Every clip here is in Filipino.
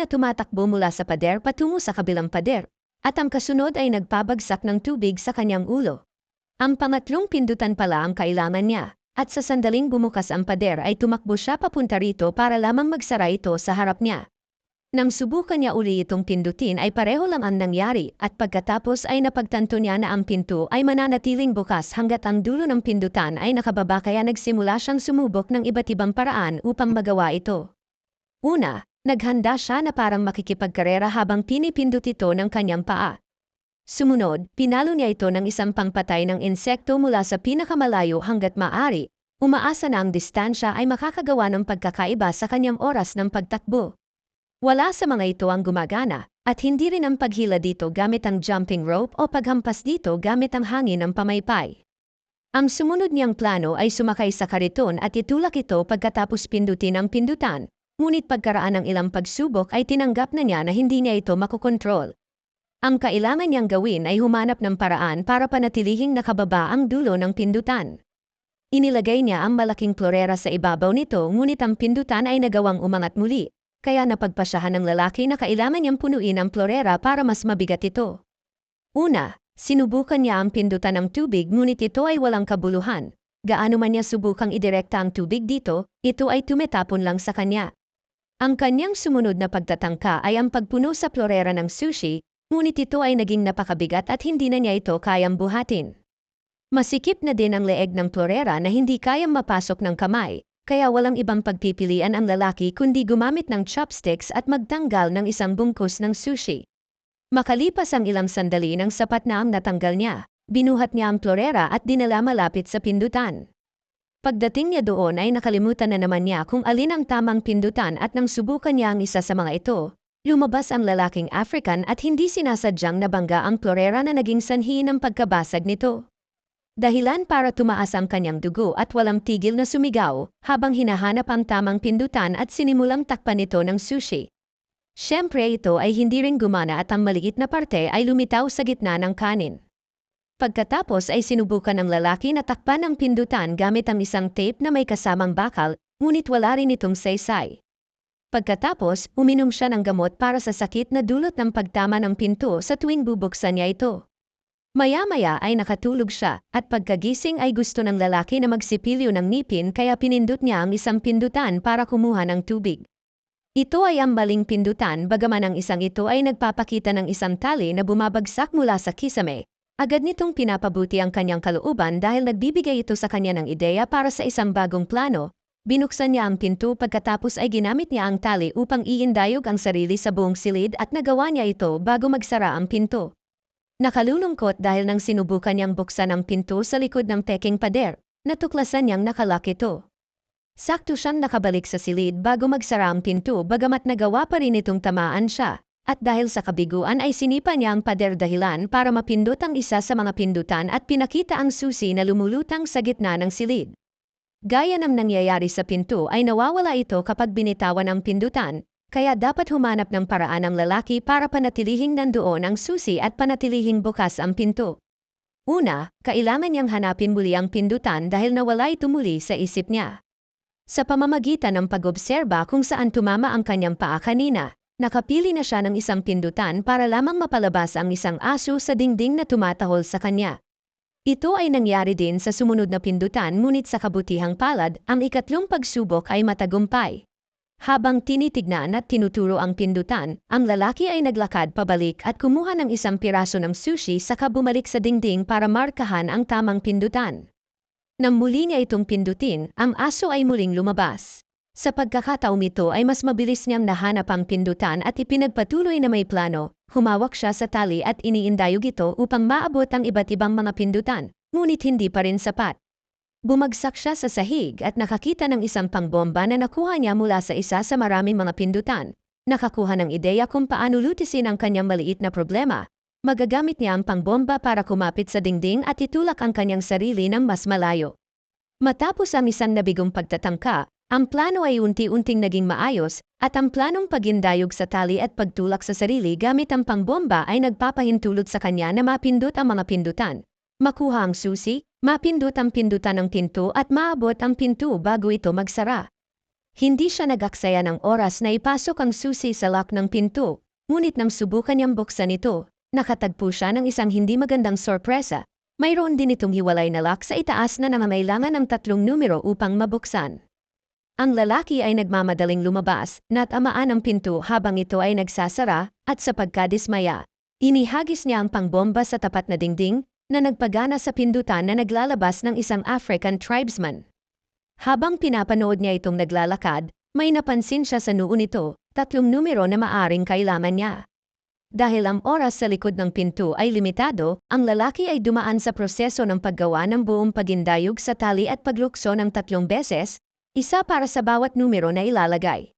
na tumatakbo mula sa pader patungo sa kabilang pader, at ang kasunod ay nagpabagsak ng tubig sa kanyang ulo. Ang pangatlong pindutan pala ang kailangan niya, at sa sandaling bumukas ang pader ay tumakbo siya papunta rito para lamang magsara ito sa harap niya. Nang subukan niya uli itong pindutin ay pareho lang ang nangyari at pagkatapos ay napagtanto niya na ang pinto ay mananatiling bukas hanggat ang dulo ng pindutan ay nakababa kaya nagsimula siyang sumubok ng iba't ibang paraan upang magawa ito. Una, naghanda siya na parang makikipagkarera habang pinipindot ito ng kanyang paa. Sumunod, pinalo niya ito ng isang pangpatay ng insekto mula sa pinakamalayo hanggat maaari. Umaasa na ang distansya ay makakagawa ng pagkakaiba sa kanyang oras ng pagtakbo. Wala sa mga ito ang gumagana, at hindi rin ang paghila dito gamit ang jumping rope o paghampas dito gamit ang hangin ng pamaypay. Ang sumunod niyang plano ay sumakay sa kariton at itulak ito pagkatapos pindutin ang pindutan, ngunit pagkaraan ng ilang pagsubok ay tinanggap na niya na hindi niya ito makokontrol. Ang kailangan niyang gawin ay humanap ng paraan para panatilihing nakababa ang dulo ng pindutan. Inilagay niya ang malaking klorera sa ibabaw nito ngunit ang pindutan ay nagawang umangat muli, kaya napagpasyahan ng lalaki na kailangan niyang punuin ang klorera para mas mabigat ito. Una, sinubukan niya ang pindutan ng tubig ngunit ito ay walang kabuluhan. Gaano man niya subukang idirekta ang tubig dito, ito ay tumetapon lang sa kanya. Ang kanyang sumunod na pagtatangka ay ang pagpuno sa florera ng sushi, ngunit ito ay naging napakabigat at hindi na niya ito kayang buhatin. Masikip na din ang leeg ng florera na hindi kayang mapasok ng kamay, kaya walang ibang pagpipilian ang lalaki kundi gumamit ng chopsticks at magtanggal ng isang bungkus ng sushi. Makalipas ang ilang sandali ng sapat na ang natanggal niya, binuhat niya ang florera at dinala malapit sa pindutan. Pagdating niya doon ay nakalimutan na naman niya kung alin ang tamang pindutan at nang subukan niya ang isa sa mga ito, Lumabas ang lalaking African at hindi sinasadyang nabangga ang florera na naging sanhi ng pagkabasag nito. Dahilan para tumaas ang kanyang dugo at walang tigil na sumigaw habang hinahanap ang tamang pindutan at sinimulang takpan nito ng sushi. Siyempre ito ay hindi rin gumana at ang maliit na parte ay lumitaw sa gitna ng kanin. Pagkatapos ay sinubukan ng lalaki na takpan ang pindutan gamit ang isang tape na may kasamang bakal, ngunit wala rin itong saysay. Pagkatapos, uminom siya ng gamot para sa sakit na dulot ng pagtama ng pinto sa tuwing bubuksan niya ito. Maya-maya ay nakatulog siya at pagkagising ay gusto ng lalaki na magsipilyo ng ngipin kaya pinindot niya ang isang pindutan para kumuha ng tubig. Ito ay ang maling pindutan bagaman ang isang ito ay nagpapakita ng isang tali na bumabagsak mula sa kisame. Agad nitong pinapabuti ang kanyang kalooban dahil nagbibigay ito sa kanya ng ideya para sa isang bagong plano Binuksan niya ang pinto pagkatapos ay ginamit niya ang tali upang iindayog ang sarili sa buong silid at nagawa niya ito bago magsara ang pinto. Nakalulungkot dahil nang sinubukan niyang buksan ang pinto sa likod ng peking pader, natuklasan niyang nakalak ito. Sakto siyang nakabalik sa silid bago magsara ang pinto bagamat nagawa pa rin itong tamaan siya, at dahil sa kabiguan ay sinipa niya ang pader dahilan para mapindot ang isa sa mga pindutan at pinakita ang susi na lumulutang sa gitna ng silid. Gaya ng nangyayari sa pinto ay nawawala ito kapag binitawan ang pindutan, kaya dapat humanap ng paraan ang lalaki para panatilihing nandoon ang susi at panatilihing bukas ang pinto. Una, kailangan niyang hanapin muli ang pindutan dahil nawala ito muli sa isip niya. Sa pamamagitan ng pag-obserba kung saan tumama ang kanyang paa kanina, nakapili na siya ng isang pindutan para lamang mapalabas ang isang aso sa dingding na tumatahol sa kanya. Ito ay nangyari din sa sumunod na pindutan ngunit sa kabutihang palad, ang ikatlong pagsubok ay matagumpay. Habang tinitignan at tinuturo ang pindutan, ang lalaki ay naglakad pabalik at kumuha ng isang piraso ng sushi saka bumalik sa dingding para markahan ang tamang pindutan. Nang muli niya itong pindutin, ang aso ay muling lumabas. Sa pagkakataong ito ay mas mabilis niyang nahanap ang pindutan at ipinagpatuloy na may plano, humawak siya sa tali at iniindayog ito upang maabot ang iba't ibang mga pindutan, ngunit hindi pa rin sapat. Bumagsak siya sa sahig at nakakita ng isang pangbomba na nakuha niya mula sa isa sa maraming mga pindutan. Nakakuha ng ideya kung paano lutisin ang kanyang maliit na problema. Magagamit niya ang pangbomba para kumapit sa dingding at itulak ang kanyang sarili ng mas malayo. Matapos ang isang nabigong pagtatangka, ang plano ay unti-unting naging maayos, at ang planong pagindayog sa tali at pagtulak sa sarili gamit ang pangbomba ay nagpapahintulot sa kanya na mapindot ang mga pindutan. Makuha ang susi, mapindot ang pindutan ng pinto at maabot ang pinto bago ito magsara. Hindi siya nagaksaya ng oras na ipasok ang susi sa lock ng pinto, ngunit nang subukan niyang buksan ito, nakatagpo siya ng isang hindi magandang sorpresa. Mayroon din itong hiwalay na lock sa itaas na nangangailangan ng tatlong numero upang mabuksan. Ang lalaki ay nagmamadaling lumabas, natamaan ang pinto habang ito ay nagsasara, at sa pagkadismaya, inihagis niya ang pangbomba sa tapat na dingding, na nagpagana sa pindutan na naglalabas ng isang African tribesman. Habang pinapanood niya itong naglalakad, may napansin siya sa noo nito, tatlong numero na maaring kailangan niya. Dahil ang oras sa likod ng pinto ay limitado, ang lalaki ay dumaan sa proseso ng paggawa ng buong pagindayog sa tali at paglukso ng tatlong beses, isa para sa bawat numero na ilalagay.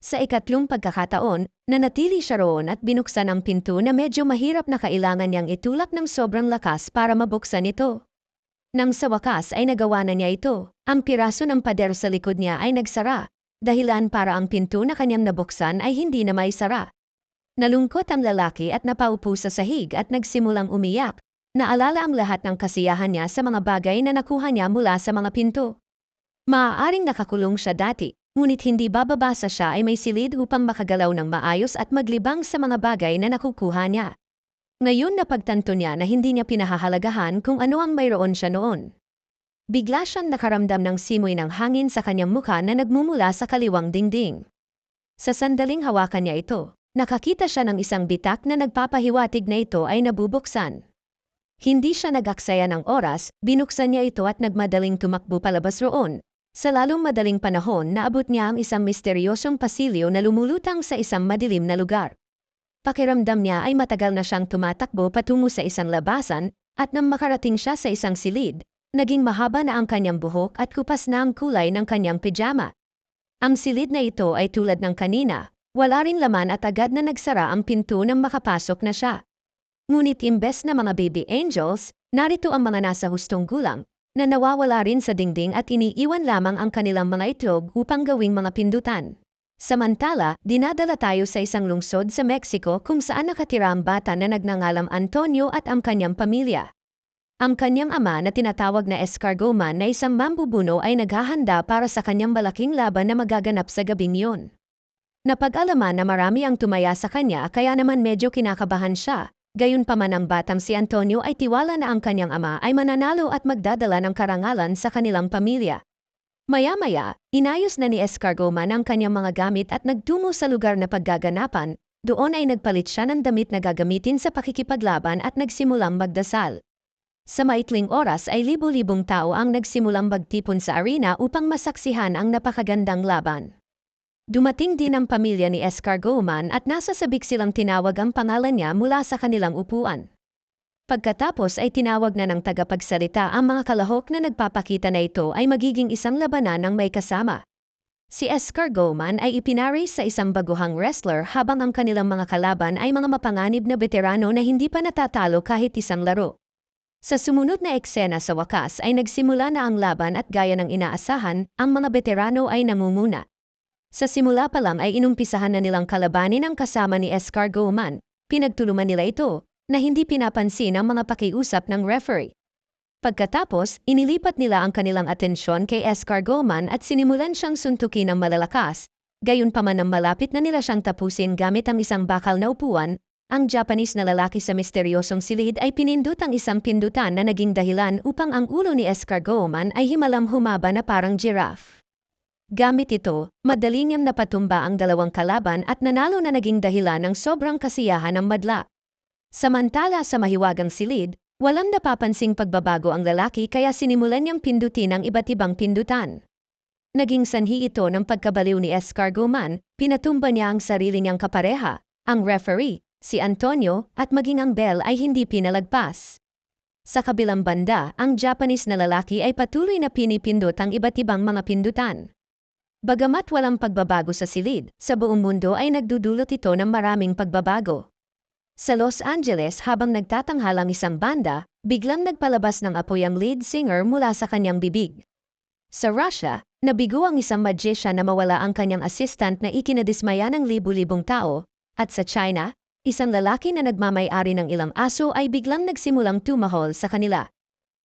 Sa ikatlong pagkakataon, nanatili siya roon at binuksan ang pinto na medyo mahirap na kailangan niyang itulak ng sobrang lakas para mabuksan ito. Nang sa wakas ay nagawa na niya ito, ang piraso ng pader sa likod niya ay nagsara, dahilan para ang pinto na kanyang nabuksan ay hindi na may sara. Nalungkot ang lalaki at napaupo sa sahig at nagsimulang umiyak. Naalala ang lahat ng kasiyahan niya sa mga bagay na nakuha niya mula sa mga pinto. Maaaring nakakulong siya dati, ngunit hindi bababa sa siya ay may silid upang makagalaw ng maayos at maglibang sa mga bagay na nakukuha niya. Ngayon napagtanto niya na hindi niya pinahahalagahan kung ano ang mayroon siya noon. Bigla siyang nakaramdam ng simoy ng hangin sa kanyang mukha na nagmumula sa kaliwang dingding. Sa sandaling hawakan niya ito, nakakita siya ng isang bitak na nagpapahiwatig na ito ay nabubuksan. Hindi siya nagaksaya ng oras, binuksan niya ito at nagmadaling tumakbo palabas roon. Sa lalong madaling panahon naabot niya ang isang misteryosong pasilyo na lumulutang sa isang madilim na lugar. Pakiramdam niya ay matagal na siyang tumatakbo patungo sa isang labasan, at nang makarating siya sa isang silid, naging mahaba na ang kanyang buhok at kupas na ang kulay ng kanyang pijama. Ang silid na ito ay tulad ng kanina, wala ring laman at agad na nagsara ang pinto nang makapasok na siya. Ngunit imbes na mga baby angels, narito ang mga nasa hustong gulang, na nawawala rin sa dingding at iniiwan lamang ang kanilang mga itlog upang gawing mga pindutan. Samantala, dinadala tayo sa isang lungsod sa Mexico kung saan nakatira ang bata na nagnangalam Antonio at ang kanyang pamilya. Ang kanyang ama na tinatawag na escargoman na isang mambubuno ay naghahanda para sa kanyang malaking laban na magaganap sa gabing yun. Napag-alaman na marami ang tumaya sa kanya kaya naman medyo kinakabahan siya, gayon pa man ang batang si Antonio ay tiwala na ang kanyang ama ay mananalo at magdadala ng karangalan sa kanilang pamilya. Maya-maya, inayos na ni Escargoman ang kanyang mga gamit at nagtungo sa lugar na paggaganapan, doon ay nagpalit siya ng damit na gagamitin sa pakikipaglaban at nagsimulang magdasal. Sa maitling oras ay libo-libong tao ang nagsimulang magtipon sa arena upang masaksihan ang napakagandang laban. Dumating din ang pamilya ni Escargoman at nasa sabik silang tinawag ang pangalan niya mula sa kanilang upuan. Pagkatapos ay tinawag na ng tagapagsalita ang mga kalahok na nagpapakita na ito ay magiging isang labanan ng may kasama. Si Escargoman ay ipinari sa isang baguhang wrestler habang ang kanilang mga kalaban ay mga mapanganib na veterano na hindi pa natatalo kahit isang laro. Sa sumunod na eksena sa wakas ay nagsimula na ang laban at gaya ng inaasahan, ang mga veterano ay namumuna. Sa simula pa lang ay inumpisahan na nilang kalabanin ang kasama ni Escargoman, pinagtulungan nila ito, na hindi pinapansin ang mga pakiusap ng referee. Pagkatapos, inilipat nila ang kanilang atensyon kay Escargoman at sinimulan siyang suntukin ng malalakas. Gayon pa man ang malapit na nila siyang tapusin gamit ang isang bakal na upuan, ang Japanese na lalaki sa misteryosong silid ay pinindot ang isang pindutan na naging dahilan upang ang ulo ni Escargoman ay himalam humaba na parang giraffe. Gamit ito, madali niyang napatumba ang dalawang kalaban at nanalo na naging dahilan ng sobrang kasiyahan ng madla. Samantala sa mahiwagang silid, walang napapansing pagbabago ang lalaki kaya sinimulan niyang pindutin ang iba't ibang pindutan. Naging sanhi ito ng pagkabaliw ni Escargoman, pinatumba niya ang sarili niyang kapareha, ang referee, si Antonio, at maging ang bell ay hindi pinalagpas. Sa kabilang banda, ang Japanese na lalaki ay patuloy na pinipindot ang iba't ibang mga pindutan. Bagamat walang pagbabago sa silid, sa buong mundo ay nagdudulot ito ng maraming pagbabago. Sa Los Angeles habang nagtatanghal ang isang banda, biglang nagpalabas ng apoy ang lead singer mula sa kanyang bibig. Sa Russia, nabigo ang isang magician na mawala ang kanyang assistant na ikinadismaya ng libu-libong tao, at sa China, isang lalaki na nagmamay-ari ng ilang aso ay biglang nagsimulang tumahol sa kanila.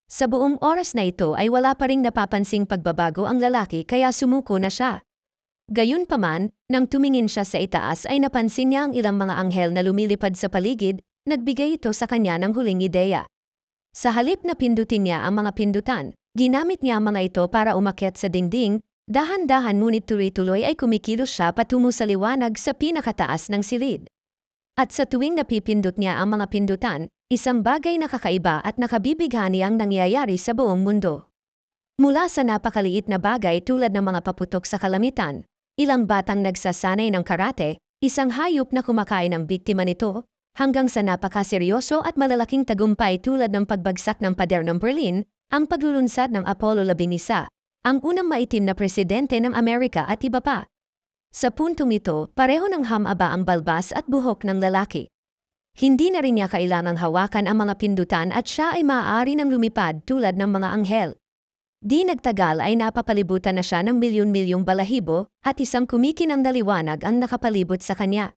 Sa buong oras na ito ay wala pa ring napapansing pagbabago ang lalaki kaya sumuko na siya. Gayunpaman, nang tumingin siya sa itaas ay napansin niya ang ilang mga anghel na lumilipad sa paligid, nagbigay ito sa kanya ng huling ideya. Sa halip na pindutin niya ang mga pindutan, ginamit niya ang mga ito para umakyat sa dingding, dahan-dahan ngunit tuloy-tuloy ay kumikilos siya patungo sa liwanag sa pinakataas ng silid. At sa tuwing napipindot niya ang mga pindutan, isang bagay na kakaiba at nakabibighani ang nangyayari sa buong mundo. Mula sa napakaliit na bagay tulad ng mga paputok sa kalamitan, ilang batang nagsasanay ng karate, isang hayop na kumakain ng biktima nito, hanggang sa napakaseryoso at malalaking tagumpay tulad ng pagbagsak ng pader ng Berlin, ang paglulunsad ng Apollo 11, ang unang maitim na presidente ng Amerika at iba pa. Sa puntong ito, pareho ng hamaba ang balbas at buhok ng lalaki. Hindi na rin niya kailangang hawakan ang mga pindutan at siya ay maaari ng lumipad tulad ng mga anghel. Di nagtagal ay napapalibutan na siya ng milyon-milyong balahibo at isang kumikinang na liwanag ang nakapalibot sa kanya.